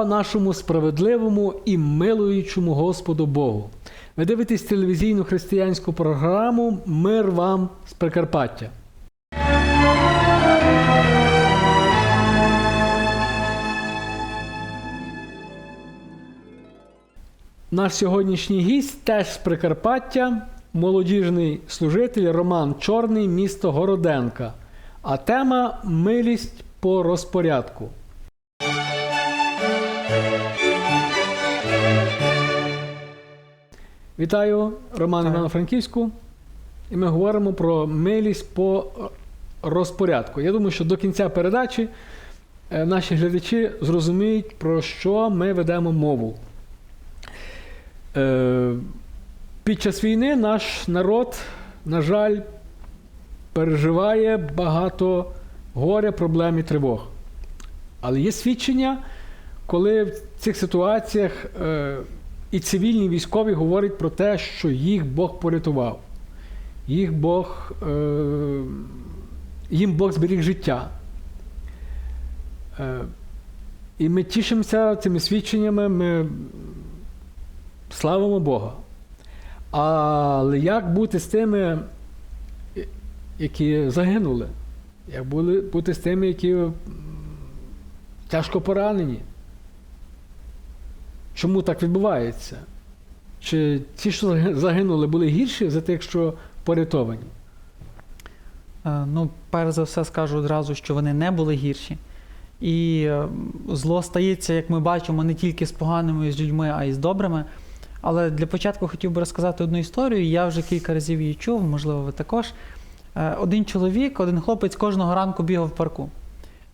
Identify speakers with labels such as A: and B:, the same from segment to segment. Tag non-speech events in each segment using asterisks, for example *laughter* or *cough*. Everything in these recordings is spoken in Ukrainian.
A: Слава нашому справедливому і милуючому Господу Богу. Ви дивитесь телевізійну християнську програму Мир вам з Прикарпаття. Наш сьогоднішній гість теж з Прикарпаття, молодіжний служитель Роман Чорний, місто Городенка. А тема милість по розпорядку. Вітаю, Роман Івано-Франківську. І ми говоримо про милість по розпорядку. Я думаю, що до кінця передачі е, наші глядачі зрозуміють, про що ми ведемо мову. Е, Під час війни наш народ, на жаль, переживає багато горя, проблем і тривог. Але є свідчення, коли в цих ситуаціях е, і цивільні і військові говорять про те, що їх Бог порятував, їх Бог, е, їм Бог зберіг життя. Е, і ми тішимося цими свідченнями, ми славимо Бога. Але як бути з тими, які загинули? Як бути з тими, які тяжко поранені? Чому так відбувається? Чи ті, що загинули, були гірші за тих, що порятовані?
B: Е, Ну, перш за все скажу одразу, що вони не були гірші. І е, зло стається, як ми бачимо, не тільки з поганими з людьми, а й з добрими. Але для початку хотів би розказати одну історію. Я вже кілька разів її чув, можливо, ви також. Е, Один чоловік, один хлопець кожного ранку бігав в парку.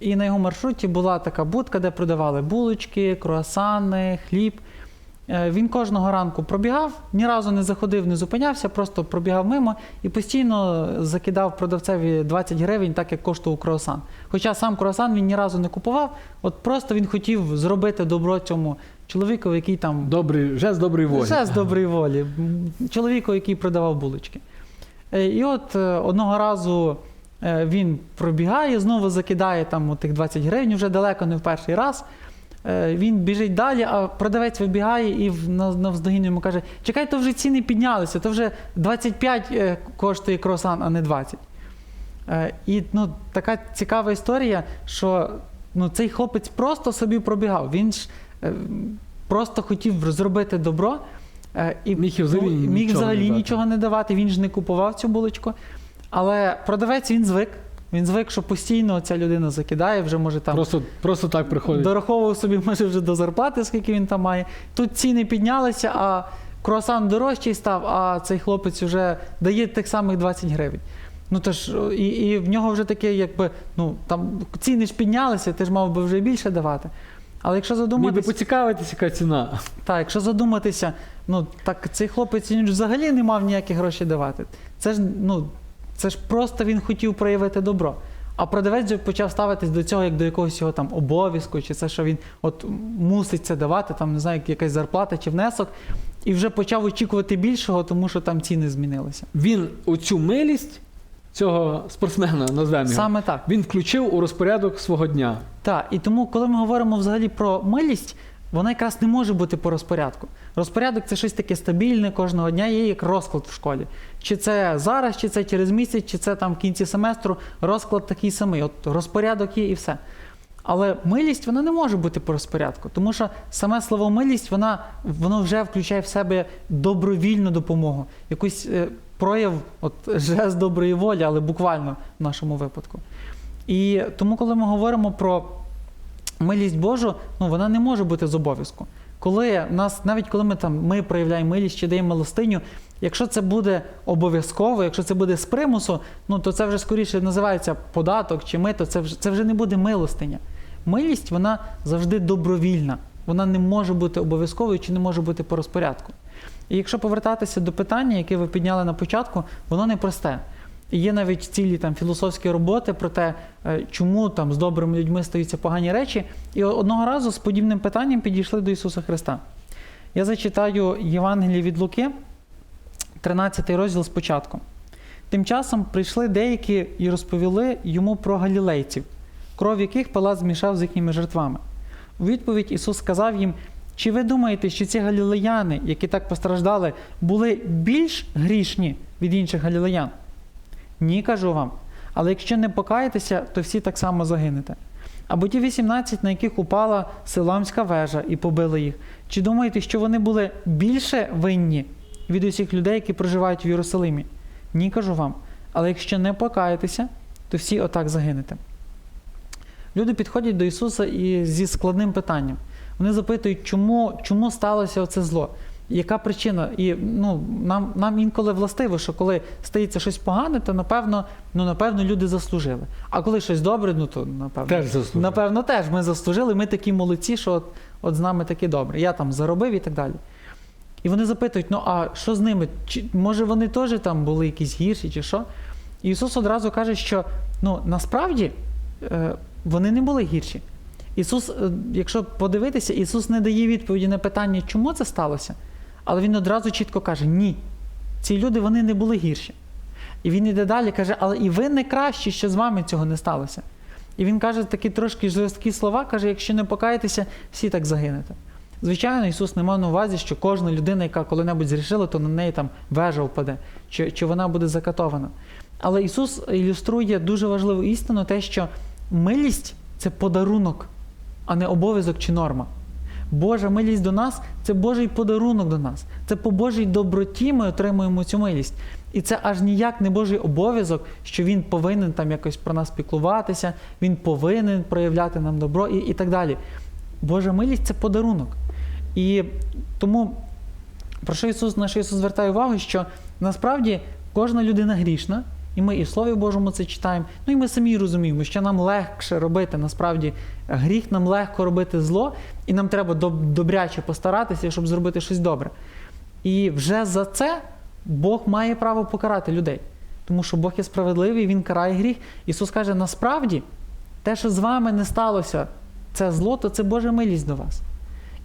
B: І на його маршруті була така будка, де продавали булочки, круасани, хліб. Е, Він кожного ранку пробігав, ні разу не заходив, не зупинявся, просто пробігав мимо і постійно закидав продавцеві 20 гривень, так як коштував круасан. Хоча сам круасан він ні разу не купував, от просто він хотів зробити добро цьому чоловіку, який там
A: Добрий, жест доброї волі.
B: З доброї волі. Чоловіку, який продавав булочки. Е, І от е, одного разу він пробігає, знову закидає там тих 20 гривень, вже далеко не в перший раз. Е, Він біжить далі, а продавець вибігає і навздогін йому каже: Чекай, то вже ціни піднялися, то вже 25 е, коштує круасан, а не 20. Е, І ну, така цікава історія, що ну, цей хлопець просто собі пробігав. Він ж е, просто хотів зробити добро. е, І
A: Міг взагалі
B: міг взагалі нічого не давати, він ж не купував цю булочку. Але продавець він звик. Він звик, що постійно ця людина закидає, вже може там
A: Просто, просто так приходить.
B: дораховував собі, *laughs* може, вже до зарплати, скільки він там має. Тут ціни піднялися, а круасан дорожчий став, а цей хлопець вже дає тих самих 20 гривень. Ну то ж, і, і в нього вже таке, якби, ну там ціни ж піднялися, ти ж мав би вже більше давати. Але якщо задуматися,
A: поцікавитися, яка ціна.
B: так, якщо задуматися, ну так цей хлопець він взагалі не мав ніяких грошей давати. Це ж ну це ж просто він хотів проявити добро. А продавець почав ставитись до цього як до якогось його там обов'язку, чи це, що він от мусить це давати, там не знаю, якась зарплата чи внесок, і вже почав очікувати більшого, тому що там ціни змінилися.
A: Він оцю милість цього спортсмена, назвемо його,
B: Саме так.
A: він включив у розпорядок свого дня.
B: Так, і тому, коли ми говоримо взагалі про милість, вона якраз не може бути по розпорядку. Розпорядок це щось таке стабільне кожного дня, є як розклад в школі. Чи це зараз, чи це через місяць, чи це там в кінці семестру, розклад такий самий. От розпорядок є і все. Але милість вона не може бути по розпорядку, тому що саме слово милість вона, воно вже включає в себе добровільну допомогу, якийсь е, прояв, от жест доброї волі, але буквально в нашому випадку. І тому, коли ми говоримо про милість Божу, ну вона не може бути з обов'язку. Коли нас, навіть коли ми там ми проявляємо милість чи даємо милостиню, якщо це буде обов'язково, якщо це буде з примусу, ну то це вже скоріше називається податок чи мито, це вже це вже не буде милостиня. Милість вона завжди добровільна, вона не може бути обов'язковою чи не може бути по розпорядку. І якщо повертатися до питання, яке ви підняли на початку, воно непросте. Є навіть цілі там філософські роботи про те, е, чому там з добрими людьми стаються погані речі. І одного разу з подібним питанням підійшли до Ісуса Христа. Я зачитаю Євангеліє від Луки, 13 розділ спочатку. Тим часом прийшли деякі і розповіли йому про галілейців, кров яких Пилат змішав з їхніми жертвами. У відповідь Ісус сказав їм: чи ви думаєте, що ці галілеяни, які так постраждали, були більш грішні від інших галілеян? Ні, кажу вам. Але якщо не покаєтеся, то всі так само загинете. Або ті 18, на яких упала Силамська вежа і побили їх. Чи думаєте, що вони були більше винні від усіх людей, які проживають в Єрусалимі? Ні, кажу вам. Але якщо не покаєтеся, то всі отак загинете. Люди підходять до Ісуса і зі складним питанням. Вони запитують, чому, чому сталося оце зло? Яка причина? І ну, нам, нам інколи властиво, що коли стається щось погане, то напевно, ну, напевно люди заслужили. А коли щось добре, ну то напевно.
A: Теж заслужили.
B: Напевно, теж ми заслужили. Ми такі молодці, що от, от з нами такі добре. Я там заробив і так далі. І вони запитують: ну а що з ними? Чи, може вони теж там були якісь гірші, чи що? І Ісус одразу каже, що ну, насправді е, вони не були гірші. Ісус, е, якщо подивитися, Ісус не дає відповіді на питання, чому це сталося, але Він одразу чітко каже: ні. Ці люди вони не були гірші. І він іде далі, каже, але і ви не кращі, що з вами цього не сталося. І він каже такі трошки жорсткі слова, каже, якщо не покаєтеся, всі так загинете. Звичайно, Ісус не мав на увазі, що кожна людина, яка коли-небудь зрішила, то на неї там вежа впаде, чи, чи вона буде закатована. Але Ісус ілюструє дуже важливу істину, те, що милість це подарунок, а не обов'язок чи норма. Божа милість до нас це Божий подарунок до нас. Це по Божій доброті ми отримуємо цю милість. І це аж ніяк не Божий обов'язок, що він повинен там якось про нас піклуватися, він повинен проявляти нам добро і, і так далі. Божа милість це подарунок. І тому, про що Ісус, наш Ісус звертає увагу, що насправді кожна людина грішна, і ми і в Слові Божому це читаємо, ну і ми самі розуміємо, що нам легше робити насправді гріх, нам легко робити зло, і нам треба добряче постаратися, щоб зробити щось добре. І вже за це Бог має право покарати людей. Тому що Бог є справедливий, Він карає гріх. Ісус каже, насправді, те, що з вами не сталося, це зло, то це Божа милість до вас.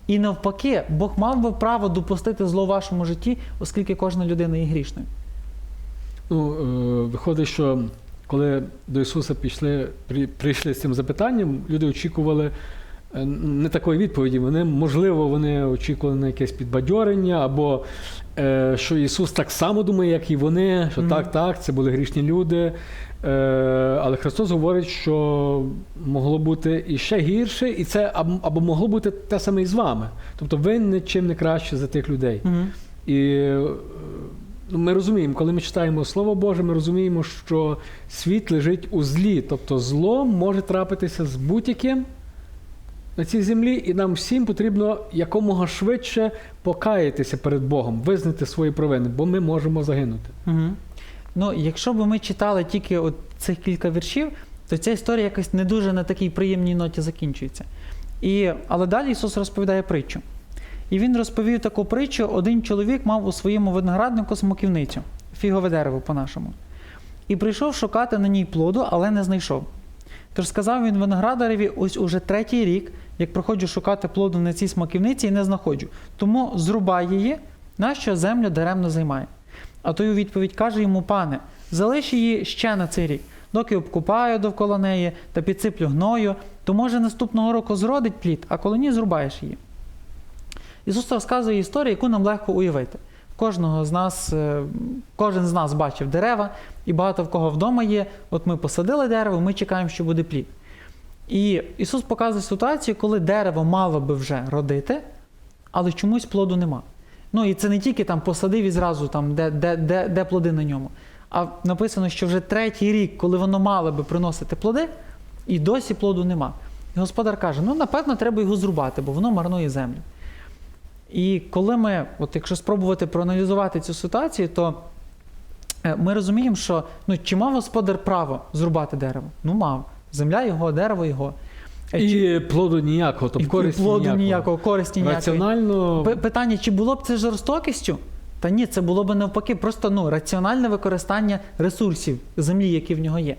B: І навпаки, Бог мав би право допустити зло в вашому житті, оскільки кожна людина є грішною.
A: Ну, е, виходить, що коли до Ісуса пішли, при, прийшли з цим запитанням, люди очікували е, не такої відповіді. Вони, можливо, вони очікували на якесь підбадьорення, або е, що Ісус так само думає, як і вони, що
B: Мгм.
A: так, так, це були грішні люди. Е, але Христос говорить, що могло бути і ще гірше, і це або, або могло бути те саме і з вами. Тобто ви нічим не краще за тих людей.
B: Угу.
A: І е, ну, ми розуміємо, коли ми читаємо Слово Боже, ми розуміємо, що світ лежить у злі. Тобто зло може трапитися з будь-яким на цій землі, і нам всім потрібно якомога швидше покаятися перед Богом, визнати свої провини, бо ми можемо загинути.
B: Угу. Ну, якщо б ми читали тільки от цих кілька віршів, то ця історія якось не дуже на такій приємній ноті закінчується. І, але далі Ісус розповідає притчу. І він розповів таку притчу: один чоловік мав у своєму винограднику смоківницю, фігове дерево по-нашому. І прийшов шукати на ній плоду, але не знайшов. Тож сказав він виноградареві, ось уже третій рік, як проходжу шукати плоду на цій смоківниці і не знаходжу. Тому зрубай її, нащо землю даремно займає. А той у відповідь каже йому, пане, залиш її ще на цей рік, доки обкупаю довкола неї та підсиплю гною, то може наступного року зродить плід, а коли ні, зрубаєш її. Ісус розказує історію, яку нам легко уявити. Кожного з нас, е, кожен з нас бачив дерева, і багато в кого вдома є. От ми посадили дерево, ми чекаємо, що буде плід. І Ісус показує ситуацію, коли дерево мало би вже родити, але чомусь плоду нема. Ну і це не тільки там посадив і зразу там, де, де, де, де плоди на ньому. А написано, що вже третій рік, коли воно мало би приносити плоди, і досі плоду нема. І господар каже: ну, напевно, треба його зрубати, бо воно марнує землю. І коли ми, от якщо спробувати проаналізувати цю ситуацію, то е, ми розуміємо, що ну, чи мав господар право зрубати дерево? Ну, мав. Земля його, дерево його. Е, чи-
A: І плоду ніякого, тобто
B: і
A: користі
B: плоду
A: ніякого.
B: ніякого, користі.
A: Раціонально
B: Питання, чи було б це жорстокістю? Та ні, це було б навпаки, просто ну, раціональне використання ресурсів землі, які в нього є.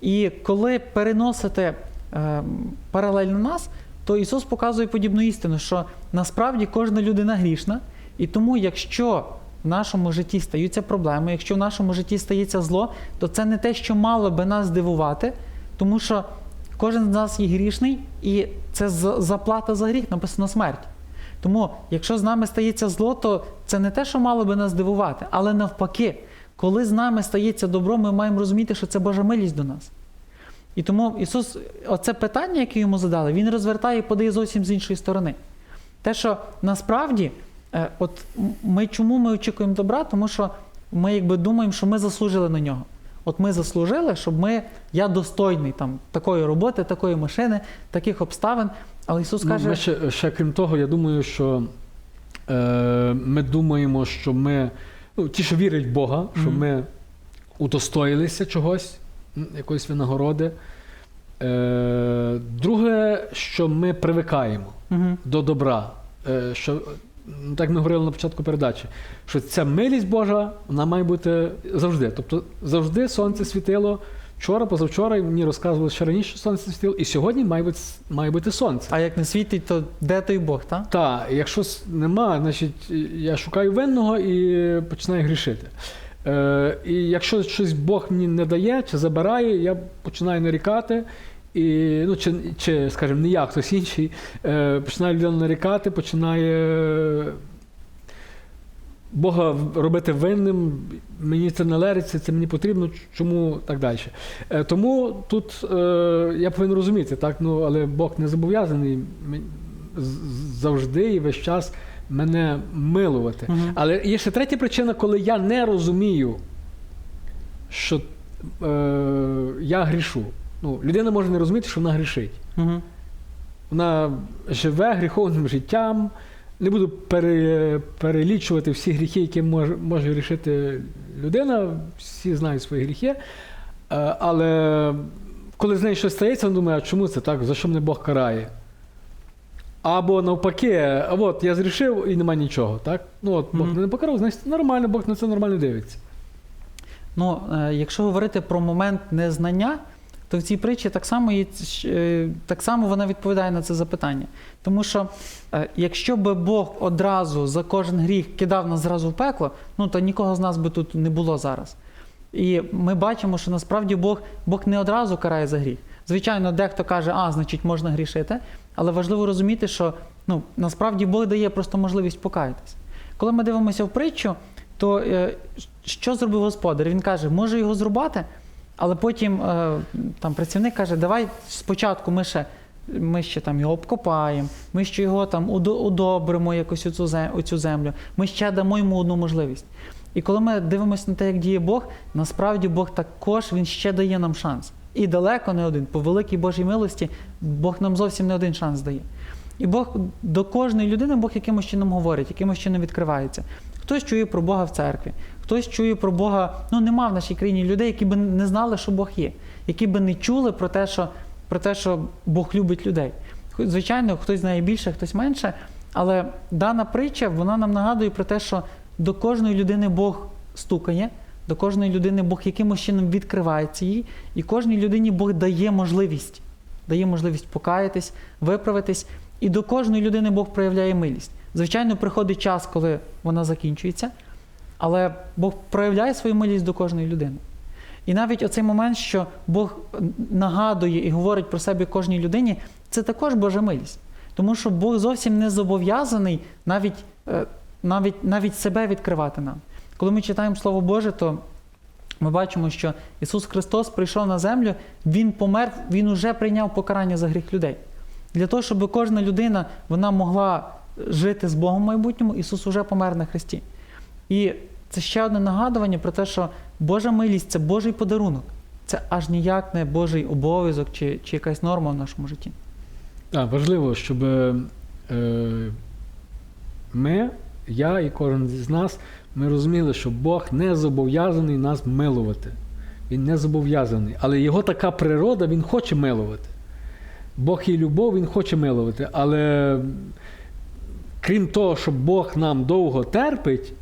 B: І коли переносити е, паралель на нас, то Ісус показує подібну істину, що насправді кожна людина грішна, і тому, якщо в нашому житті стаються проблеми, якщо в нашому житті стається зло, то це не те, що мало би нас здивувати, тому що Кожен з нас є грішний, і це заплата за гріх, написано смерть. Тому, якщо з нами стається зло, то це не те, що мало би нас дивувати, але навпаки, коли з нами стається добро, ми маємо розуміти, що це Божа милість до нас. І тому Ісус, оце питання, яке йому задали, Він розвертає і подає зовсім з іншої сторони. Те, що насправді, е, от ми чому ми очікуємо добра? Тому що ми якби думаємо, що ми заслужили на нього. От ми заслужили, щоб ми, я достойний там такої роботи, такої машини, таких обставин. Але Ісус
A: Ну,
B: каже,
A: ми ще, ще крім того, я думаю, що е, ми думаємо, що ми, ну, ті, що вірять в Бога, що
B: Мгм.
A: ми удостоїлися чогось, якоїсь винагороди. Е, друге, що ми привикаємо
B: Мгм.
A: до добра. Е, що, так ми говорили на початку передачі, що ця милість Божа вона має бути завжди. Тобто завжди сонце світило. Вчора, позавчора, мені розказували ще раніше, що сонце світило, і сьогодні має бути, має бути сонце.
B: а як не світить, то де той Бог, так?
A: Так, якщо нема, значить я шукаю винного і починаю грішити. Е, і якщо щось Бог мені не дає чи забирає, я починаю нарікати. І, ну, чи, чи, скажімо, не я, хтось інший, е, починає людина нарікати, починає Бога робити винним, мені це не лериться, це мені потрібно, чому так далі. Е, тому тут е, я повинен розуміти, так, ну, але Бог не зобов'язаний завжди і весь час мене милувати.
B: Мгм.
A: Але є ще третя причина, коли я не розумію, що е, я грішу. Ну, людина може не розуміти, що вона грішить.
B: Угу.
A: Вона живе гріховним життям. Не буду пере, перелічувати всі гріхи, які може, може грішити людина. Всі знають свої гріхи. Е, Але коли з нею щось стається, вона думає, а чому це так? За що мене Бог карає? Або навпаки, от я зрішив і нема нічого. Так? Ну от Бог
B: Мгм.
A: не покарав, значить нормально, Бог на це нормально дивиться.
B: Ну, е, якщо говорити про момент незнання, то в цій притчі так само, є, е, так само вона відповідає на це запитання. Тому що е, якщо би Бог одразу за кожен гріх кидав нас зразу в пекло, ну то нікого з нас би тут не було зараз. І ми бачимо, що насправді Бог, Бог не одразу карає за гріх. Звичайно, дехто каже, а, значить, можна грішити, але важливо розуміти, що ну, насправді Бог дає просто можливість покаятись. Коли ми дивимося в притчу, то е, що зробив господар? Він каже, може його зрубати, але потім е, там працівник каже, давай спочатку ми ще, ми ще там його обкопаємо, ми ще його там удобримо якось зе- оцю землю, ми ще дамо йому одну можливість. І коли ми дивимося на те, як діє Бог, насправді Бог також він ще дає нам шанс. І далеко не один. По великій Божій милості Бог нам зовсім не один шанс дає. І Бог до кожної людини Бог якимось чином говорить, якимось чином відкривається. Хтось чує про Бога в церкві, хтось чує про Бога. Ну нема в нашій країні людей, які б не знали, що Бог є, які б не чули про те, що, про те, що Бог любить людей. Звичайно, хтось знає більше, хтось менше, але дана притча вона нам нагадує про те, що до кожної людини Бог стукає, до кожної людини Бог якимось чином відкривається їй, і кожній людині Бог дає можливість, дає можливість покаятись, виправитись, і до кожної людини Бог проявляє милість. Звичайно, приходить час, коли вона закінчується, але Бог проявляє свою милість до кожної людини. І навіть оцей момент, що Бог нагадує і говорить про себе кожній людині, це також Божа милість. Тому що Бог зовсім не зобов'язаний навіть, е, навіть, навіть себе відкривати нам. Коли ми читаємо Слово Боже, то ми бачимо, що Ісус Христос прийшов на землю, Він помер, Він уже прийняв покарання за гріх людей. Для того, щоб кожна людина вона могла жити з Богом в майбутньому, Ісус уже помер на Христі. І це ще одне нагадування про те, що Божа милість це Божий подарунок. Це аж ніяк не Божий обов'язок чи, чи якась норма в нашому житті.
A: Так, важливо, щоб е, ми, я і кожен з нас, ми розуміли, що Бог не зобов'язаний нас милувати. Він не зобов'язаний. Але його така природа, він хоче милувати. Бог є любов, він хоче милувати. Але крім того, що Бог нам довго терпить,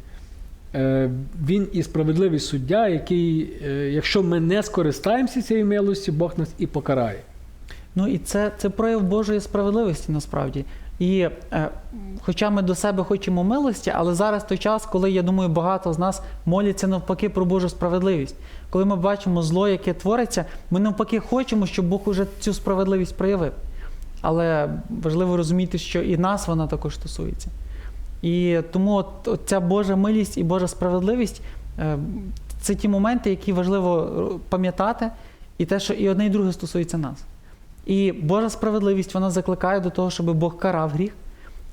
A: е, він і справедливий суддя, який, е, якщо ми не скористаємося цією милостю, Бог нас і покарає.
B: Ну і це, це прояв Божої справедливості насправді. І е, хоча ми до себе хочемо милості, але зараз той час, коли я думаю, багато з нас моляться навпаки про Божу справедливість. Коли ми бачимо зло, яке твориться, ми навпаки хочемо, щоб Бог уже цю справедливість проявив. Але важливо розуміти, що і нас вона також стосується. І тому от, от ця Божа милість і Божа справедливість е, це ті моменти, які важливо е, пам'ятати, і те, що і одне, і друге стосується нас. І Божа справедливість вона закликає до того, щоб Бог карав гріх.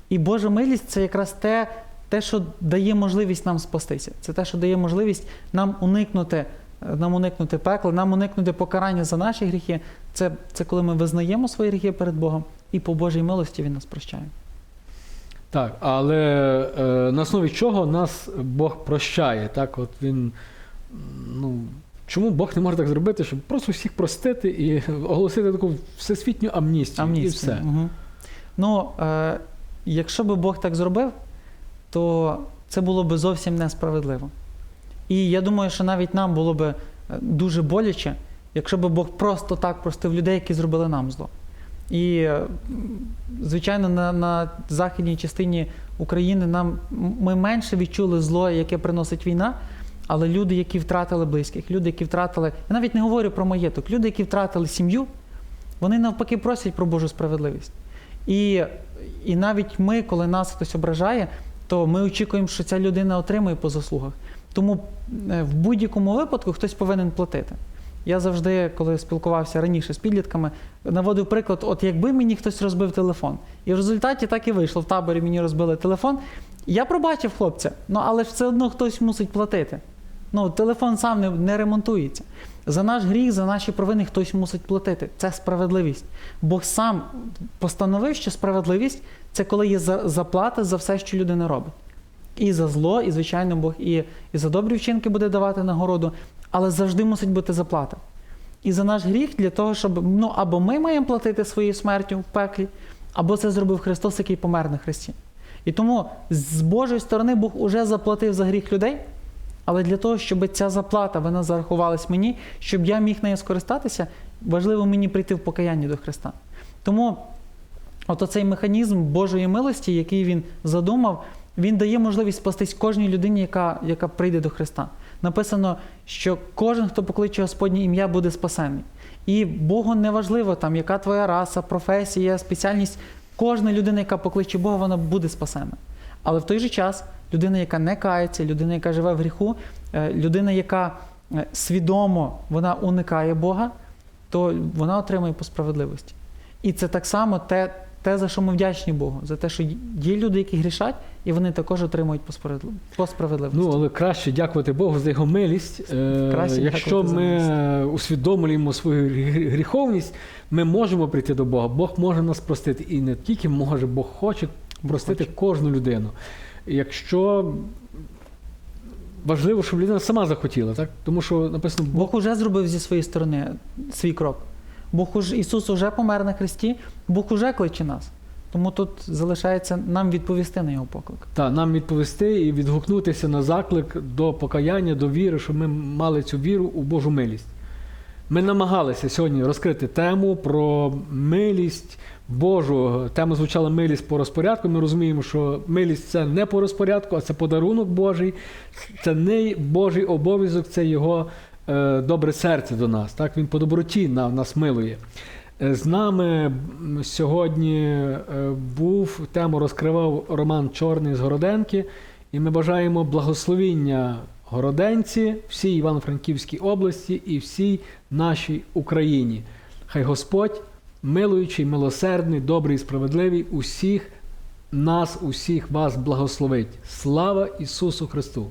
B: І Божа милість це якраз те, те, що дає можливість нам спастися. Це те, що дає можливість нам уникнути, нам уникнути пекла, нам уникнути покарання за наші гріхи. Це, це коли ми визнаємо свої гріхи перед Богом, і по Божій милості Він нас прощає.
A: Так, але е, на основі чого нас Бог прощає? Так, от він, ну, чому Бог не може так зробити, щоб просто всіх простити і оголосити таку всесвітню амністію, і все.
B: Угу. Ну, е, якщо би Бог так зробив, то це було б зовсім несправедливо. І я думаю, що навіть нам було б е, дуже боляче, якщо б Бог просто так простив людей, які зробили нам зло. І, е, звичайно, на, на західній частині України нам ми менше відчули зло, яке приносить війна. Але люди, які втратили близьких, люди, які втратили, я навіть не говорю про маєток, люди, які втратили сім'ю, вони навпаки просять про Божу справедливість. І, і навіть ми, коли нас хтось ображає, то ми очікуємо, що ця людина отримує по заслугах. Тому е, в будь-якому випадку хтось повинен платити. Я завжди, коли спілкувався раніше з підлітками, наводив приклад: от якби мені хтось розбив телефон. І в результаті так і вийшло. В таборі мені розбили телефон. Я пробачив хлопця, ну але ж все одно хтось мусить платити. Ну, телефон сам не, не ремонтується. За наш гріх, за наші провини хтось мусить платити. Це справедливість. Бог сам постановив, що справедливість це коли є за- заплата за все, що людина робить. І за зло, і, звичайно, Бог і, і за добрі вчинки буде давати нагороду, але завжди мусить бути заплата. І за наш гріх для того, щоб ну, або ми маємо платити своєю смертю в пеклі, або це зробив Христос, який помер на Христі. І тому з Божої сторони Бог уже заплатив за гріх людей, але для того, щоб ця заплата вона зарахувалась мені, щоб я міг нею скористатися, важливо мені прийти в покаяння до Христа. Тому от оцей механізм Божої милості, який він задумав, він дає можливість спастись кожній людині, яка, яка прийде до Христа. Написано, що кожен, хто покличе Господнє ім'я, буде спасений. І Богу не важливо, там, яка твоя раса, професія, спеціальність. Кожна людина, яка покличе Бога, вона буде спасена. Але в той же час людина, яка не кається, людина, яка живе в гріху, е, людина, яка е, свідомо вона уникає Бога, то вона отримує по справедливості. І це так само те, те, за що ми вдячні Богу, за те, що є люди, які грішать, і вони також отримують по справедливості.
A: Ну, але краще дякувати Богу за його милість. Е,
B: Краще
A: Якщо ми
B: милість.
A: усвідомлюємо свою грі- гріховність, ми можемо прийти до Бога. Бог може нас простити. І не тільки може, Бог хоче простити кожну людину. Якщо важливо, щоб людина сама захотіла, так? Тому що написано Бог.
B: Бог уже зробив зі своєї сторони свій крок. Бог уж, Ісус уже помер на Христі, Бог уже кличе нас. Тому тут залишається нам відповісти на його поклик.
A: Та, нам відповісти і відгукнутися на заклик до покаяння, до віри, щоб ми мали цю віру у Божу милість. Ми намагалися сьогодні розкрити тему про милість Божу. Тема звучала милість по розпорядку. Ми розуміємо, що милість це не по розпорядку, а це подарунок Божий. Це не Божий обов'язок, це його е, добре серце до нас. Так? Він по доброті на, нас милує. Е, З нами сьогодні е, був тему розкривав Роман Чорний з Городенки, і ми бажаємо благословіння Городенці, всій Івано-Франківській області і всій нашій Україні. Хай Господь, милуючий, милосердний, добрий і справедливий, усіх нас, усіх вас благословить. Слава Ісусу Христу!